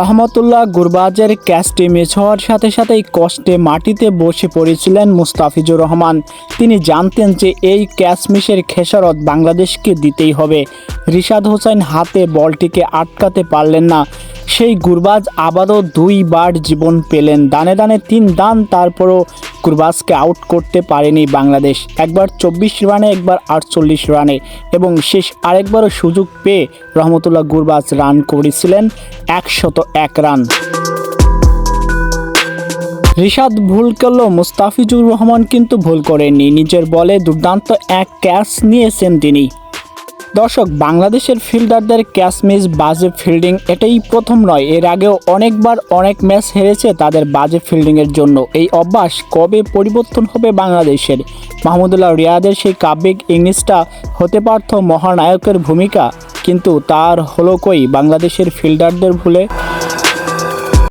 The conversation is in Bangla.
রহমতুল্লাহ গুরবাজের ক্যাচটি মিস হওয়ার সাথে সাথেই কষ্টে মাটিতে বসে পড়েছিলেন মুস্তাফিজুর রহমান। তিনি জানতেন যে এই ক্যাচ মিসের খেসারত বাংলাদেশকে দিতেই হবে। রিশাদ হোসেন হাতে বলটিকে আটকাতে পারলেন না। সেই গুরবাজ আবারও দুইবার জীবন পেলেন। দানে দানে তিন দান তারপরও গুরবাজকে আউট করতে পারেনি বাংলাদেশ। একবার চব্বিশ রানে, একবার আটচল্লিশ রানে এবং শেষ আরেকবারও সুযোগ পেয়ে রহমতুল্লাহ গুরবাজ রান করেছিলেন একশত এক রান। রিশাদ ভুল করলেও মুস্তাফিজুর রহমান কিন্তু ভুল করেননি। নিজের বলে দুর্দান্ত এক ক্যাচ নিয়েছেন তিনি। দর্শক, বাংলাদেশের ফিল্ডারদের ক্যাচ মিস, বাজে ফিল্ডিং এটাই প্রথম নয়। এর আগেও অনেকবার অনেক ম্যাচ হেরেছে তাদের বাজে ফিল্ডিংয়ের জন্য। এই অভ্যাস কবে পরিবর্তন হবে বাংলাদেশের? মাহমুদুল্লাহ রিয়াদের সেই কাব্যিক ইংলিশটা হতে পারত মহানায়কের ভূমিকা, কিন্তু তার হলো কই? বাংলাদেশের ফিল্ডারদের ভুলে